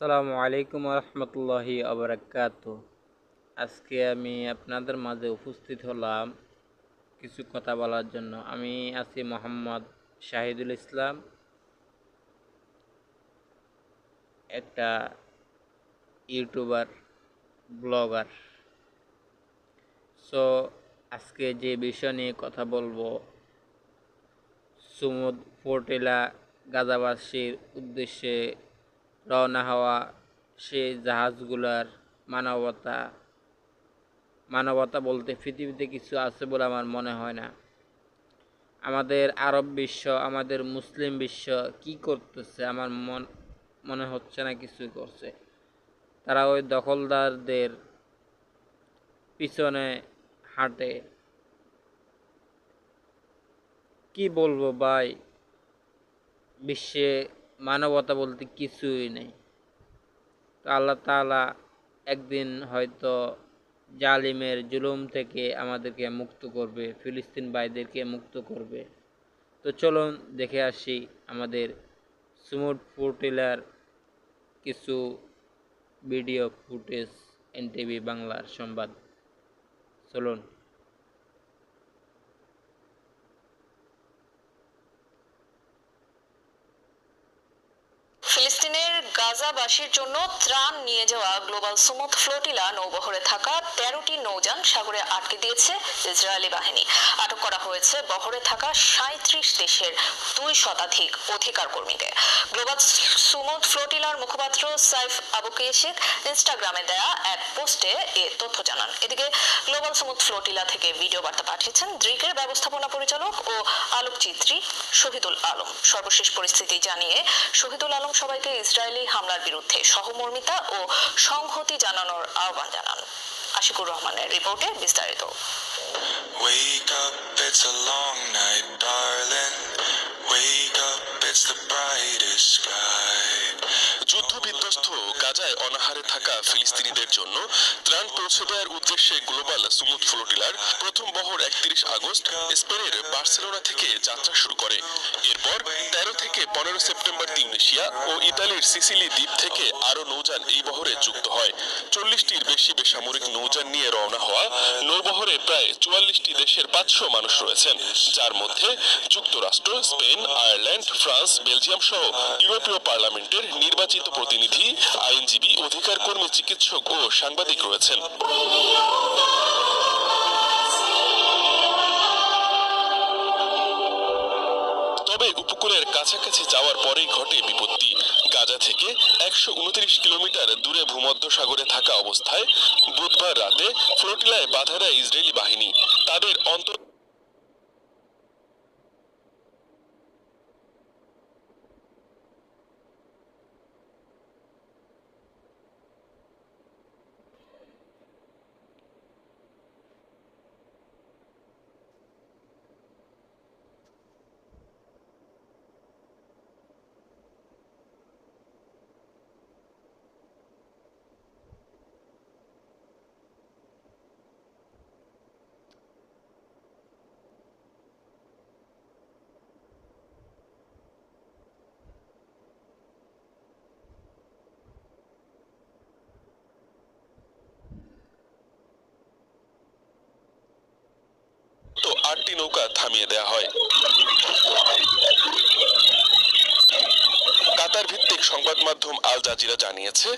আসসালামু আলাইকুম রহমতুল্লাহি আবরাকাত। আজকে আমি আপনাদের মাঝে উপস্থিত হলাম কিছু কথা বলার জন্য। আমি আছি মোহাম্মদ শাহিদুল ইসলাম, একটা ইউটিউবার, ব্লগার। সো আজকে যে বিষয় নিয়ে কথা বলব, সুমুদ ফোর্টেলা গাজাবাসীর উদ্দেশ্যে রওনা হওয়া সেই জাহাজগুলার মানবতা মানবতা বলতে পৃথিবীতে কিছু আছে বলে আমার মনে হয় না। আমাদের আরব বিশ্ব, আমাদের মুসলিম বিশ্ব কি করতেছে আমার মন, মনে হচ্ছে না কিছু করছে। তারা ওই দখলদারদের পিছনে হাঁটে। কি বলব ভাই? বিশ্বে মানবতা বলতে কিছুই নেই। তো আল্লাহ তালা একদিন হয়তো জালিমের জুলুম থেকে আমাদেরকে মুক্ত করবে, ফিলিস্তিন ভাইদেরকে মুক্ত করবে। তো চলুন দেখে আসি আমাদের সুমুট ফুটিলার কিছু ভিডিও ফুটেজ, এনটিভি বাংলার সংবাদ। চলুন। ফিলিস্তিনের গাজাবাসীর জন্য ত্রাণ নিয়ে যাওয়া গ্লোবাল সুমুথ ফ্লোটিলা নৌবহরে থাকা তেরোটি নৌযান সাগরে আটকে দিয়েছে ইসরায়েলি বাহিনী। আটক করা হয়েছে বহরে থাকা সাঁত্রিশ দেশের দুই শতাধিক অধিকার কর্মীকে গ্লোবাল সুমুথ ফ্লোটিলার মুখপাত্র সাইফ আবু কেশিক ইনস্টাগ্রামে দেয়া এক পোস্টে এ তথ্য জানান। এদিকে গ্লোবাল সুমুথ ফ্লোটিলা থেকে ভিডিও বার্তা পাঠিয়েছেন দ্রিকের ব্যবস্থাপনা পরিচালক ও আলোকচিত্রী শহীদুল আলম। সর্বশেষ পরিস্থিতি জানিয়ে শহীদুল আলম সবাইকে ইসরায়েলি হামলার বিরুদ্ধে সহমর্মিতা ও সংহতি জানানোর আহ্বান জানান আশিকুর রহমানের রিপোর্টে বিস্তারিত Wake up, it's a long night, darling. গাজায় অনাহারে থাকা ফিলিস্তিনিদের জন্য ত্রাণ পৌঁছে দেওয়ার উদ্দেশ্যে গ্লোবাল সুমুদ ফ্লোটিলার প্রথম বহর একত্রিশ আগস্ট স্পেনের বার্সেলোনা থেকে যাত্রা শুরু করে। এরপর তেরো থেকে পনেরো সেপ্টেম্বর তিউনেশিয়া ও ইতালির সিসিলি দ্বীপ থেকে আরও নৌযান এই বহরে যুক্ত হয়। চল্লিশটির বেশি বেসামরিক নৌযান নিয়ে রওনা হওয়া নৌবহরে প্রায় চুয়াল্লিশটি দেশের পাঁচশো মানুষ রয়েছেন, যার মধ্যে যুক্তরাষ্ট্র, স্পেন, আয়ারল্যান্ড, ফ্রান্স, বেলজিয়াম সহ ইউরোপীয় পার্লামেন্টের নির্বাচিত প্রতিনিধি আইনজীবী অধিকার কর্মী চিকিৎসক ও সাংবাদিক রয়েছেন। তবে উপকূলের কাছাকাছি যাওয়ার পরেই ঘটে বিপত্তি। গাজা থেকে একশো উনত্রিশ কিলোমিটার দূরে ভূমধ্য সাগরে থাকা অবস্থায় বুধবার রাতে ফ্লোটিলায় বাধা দেয় ইসরায়েলি বাহিনী তাদের অন্তর আটটি নৌকা থামিয়ে দেওয়া হয়। কাতার ভিত্তিক সংবাদ মাধ্যম আল জাজিরা জানিয়েছে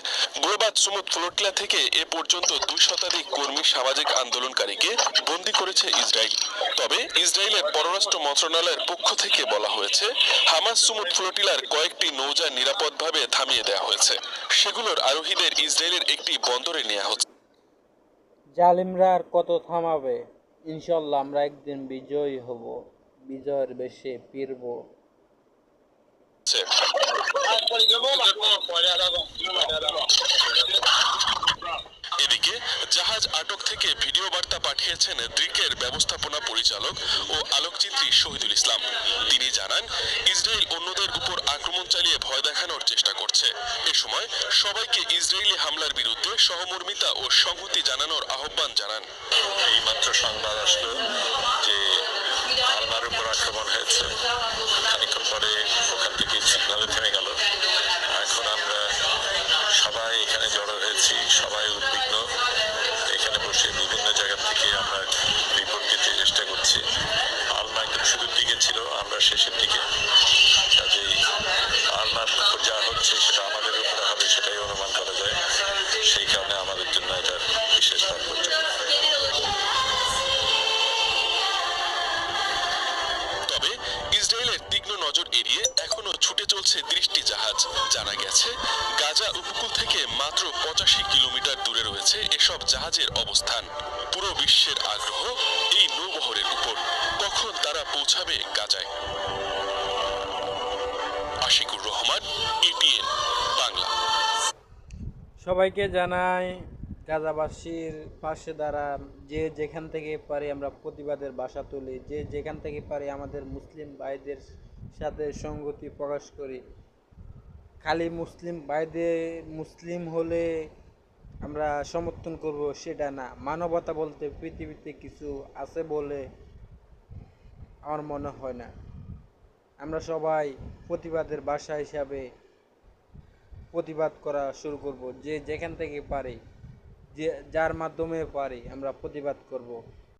গ্লোবাল সুমুদ ফ্লোটলা থেকে এ পর্যন্ত দুই শতাধিক কর্মী সামাজিক আন্দোলনকারীকে বন্দী করেছে ইসরায়েল। তবে ইসরায়েলের পররাষ্ট্র মন্ত্রণালয়ের পক্ষ থেকে বলা হয়েছে, হামাস সুমুদ ফ্লোটিলার কয়েকটি নৌযান নিরাপদভাবে থামিয়ে দেওয়া হয়েছে। সেগুলোর আরোহীদের ইসরায়েলের একটি বন্দরে নেওয়া হচ্ছে। জালিমরা আর কত থামাবে? ইনশাল্লাহ আমরা একদিন বিজয়ী হব বিজয়ের বেশে ফিরব। এদিকে জাহাজ আটক থেকে ভিডিও বার্তা পাঠিয়েছেন দ্রিকের ব্যবস্থাপনা পরিচালক ও আলোকচিত্রী শহীদুল ইসলাম। তিনি জানান, ইসরায়েল অন্যদের উপর আক্রমণ চালিয়ে ভয় দেখানোর চেষ্টা করছে। এ সময় সবাইকে ইসরায়েলি হামলার বিরুদ্ধে সহমর্মিতা ও সংহতি জানানোর আহ্বান জানান। এইমাত্র সংবাদ আসলো যে উপর আক্রমণ হয়েছে। খানিক্ষণ পরে ওখান থেকে সিগনালে থেমে গেল। এখন আমরা সবাই এখানে জড়ো হয়েছি, সবাই উদ্বিগ্ন। আমরা শেষের কাজেই আলমার যা হচ্ছে সেটা আমাদের উপরে হবে, সেটাই অনুমান করা যায়। সেই কারণে আমাদের জন্য এটা বিশেষ তাৎপর্য তবে ইসরায়েলের তীক্ষ্ণ নজর এড়িয়ে এখনও ছুটে চলছে ত্রিশটি জাহাজ। জানা গেছে, গাজা উপকূল থেকে মাত্র পঁচাশি কিলোমিটার দূরে রয়েছে এসব জাহাজের অবস্থান। পুরো বিশ্বের আগ্রহ এই নৌবহরের উপর। কখন তারা পৌঁছাবে গাজায়। আশিকুর রহমান এটিএন বাংলা। সবাইকে জানাই, গাজাবাসীর পাশে দাঁড়ান। যে যেখান থেকে পারি আমরা প্রতিবাদের বাসা তুলি। যে যেখান থেকে পারি আমাদের মুসলিম ভাইদের সাথে সঙ্গতি প্রকাশ করি। খালি মুসলিম ভাইদের, মুসলিম হলে আমরা সমর্থন করব সেটা না। মানবতা বলতে পৃথিবীতে কিছু আছে বলে আমার মনে হয় না। আমরা সবাই প্রতিবাদের বাসা হিসাবে প্রতিবাদ করা শুরু করব। যে যেখান থেকে পারি, যে যার মাধ্যমে পারি, আমরা প্রতিবাদ করব।